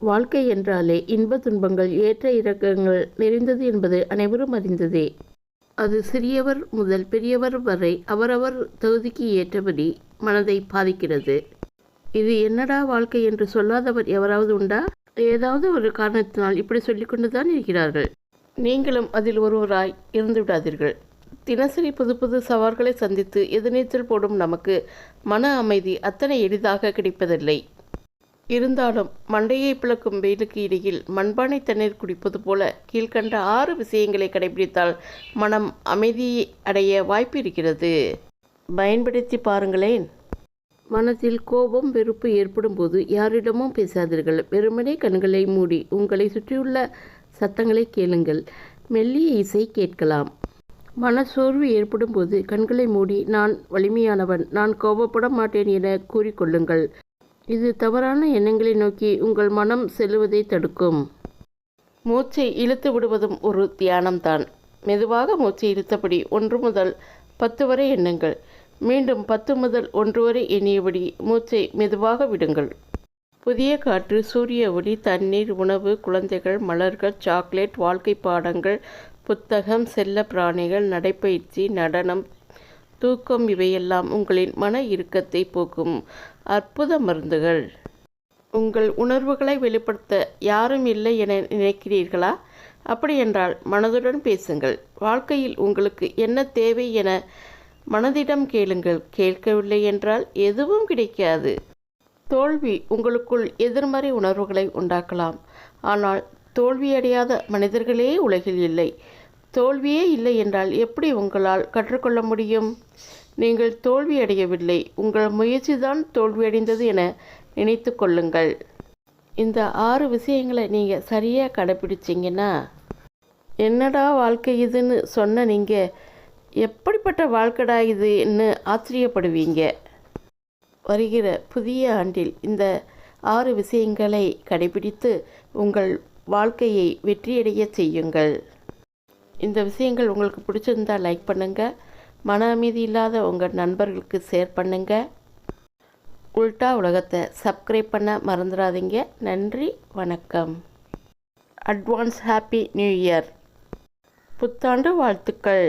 வாழ்க்கை என்றாலே இன்ப துன்பங்கள் ஏற்ற இறக்கங்கள் நிறைந்தது என்பது அனைவரும் அறிந்ததே. அது சிறியவர் முதல் பெரியவர் வரை அவரவர் தகுதிக்கு ஏற்றபடி மனதை பாதிக்கிறது. இது என்னடா வாழ்க்கை என்று சொல்லாதவர் எவராவது உண்டா? ஏதாவது ஒரு காரணத்தினால் இப்படி சொல்லிக்கொண்டு தான் இருக்கிறார்கள். நீங்களும் அதில் ஒருவராய் இருந்து விடாதீர்கள். தினசரி புது புது சவால்களை சந்தித்து எதிர்நீச்சல் போடும் நமக்கு மன அமைதி அத்தனை எளிதாக கிடைப்பதில்லை. இருந்தாலும் மண்டையை பிளக்கும் வெயிலுக்கு இடையில் மண்பானை தண்ணீர் குடிப்பது போல கீழ்கண்ட ஆறு விஷயங்களை கடைபிடித்தால் மனம் அமைதி அடைய வாய்ப்பு இருக்கிறது. பயன்படுத்தி பாருங்களேன். மனதில் கோபம் வெறுப்பு ஏற்படும் போது யாரிடமும் பேசாதீர்கள். வெறுமனே கண்களை மூடி உங்களை சுற்றியுள்ள சத்தங்களை கேளுங்கள். மெல்லிய இசை கேட்கலாம். மனசோர்வு ஏற்படும் போது கண்களை மூடி நான் வலிமையானவன். நான் கோபப்பட மாட்டேன் என கூறிக்கொள்ளுங்கள். இது தவறான எண்ணங்களை நோக்கி உங்கள் மனம் செல்லுவதை தடுக்கும். மூச்சை இழுத்து விடுவதும் ஒரு தியானம்தான். மெதுவாக மூச்சை இழுத்தபடி ஒன்று முதல் பத்து வரை எண்ணுங்கள். மீண்டும் பத்து முதல் ஒன்று வரை எண்ணியபடி மூச்சை மெதுவாக விடுங்கள். புதிய காற்று சூரிய ஒளி தண்ணீர் உணவு குழந்தைகள் மலர்கள் சாக்லேட் வாழ்க்கை பாடங்கள் புத்தகம் செல்ல பிராணிகள் நடைப்பயிற்சி நடனம் தூக்கம் இவையெல்லாம் உங்களின் மன இறுக்கத்தை போக்கும். அற்புத மருந்துகள். உங்கள் உணர்வுகளை வெளிப்படுத்த யாரும் இல்லை என நினைக்கிறீர்களா? அப்படியென்றால் மனதுடன் பேசுங்கள். வாழ்க்கையில் உங்களுக்கு என்ன தேவை என மனதிடம் கேளுங்கள். கேட்கவில்லை என்றால் எதுவும் கிடைக்காது. தோல்வி உங்களுக்குள் எதிர்மறை உணர்வுகளை உண்டாக்கலாம். ஆனால் தோல்வியடையாத மனிதர்களே உலகில் இல்லை. தோல்வியே இல்லை என்றால் எப்படி உங்களால் கற்றுக்கொள்ள முடியும்? நீங்கள் தோல்வியடையவில்லை. உங்கள் முயற்சிதான் தோல்வியடைந்தது என நினைத்து கொள்ளுங்கள். இந்த ஆறு விஷயங்களை நீங்கள் சரியாக கடைப்பிடிச்சிங்கன்னா என்னடா வாழ்க்கை இதுன்னு சொன்ன நீங்கள் எப்படிப்பட்ட வாழ்க்கடா இதுன்னு ஆச்சரியப்படுவீங்க. வருகிற புதிய ஆண்டில் இந்த ஆறு விஷயங்களை கடைபிடித்து உங்கள் வாழ்க்கையை வெற்றியடைய செய்யுங்கள். இந்த விஷயங்கள் உங்களுக்கு பிடிச்சிருந்தால் லைக் பண்ணுங்கள் மன அமைதி இல்லாத உங்கள் நண்பர்களுக்கு ஷேர் பண்ணுங்கள் உல்டா உலகத்தை சப்ஸ்கிரைப் பண்ண மறந்துடாதீங்க. நன்றி வணக்கம். அட்வான்ஸ் ஹாப்பி நியூ இயர் புத்தாண்டு வாழ்த்துக்கள்.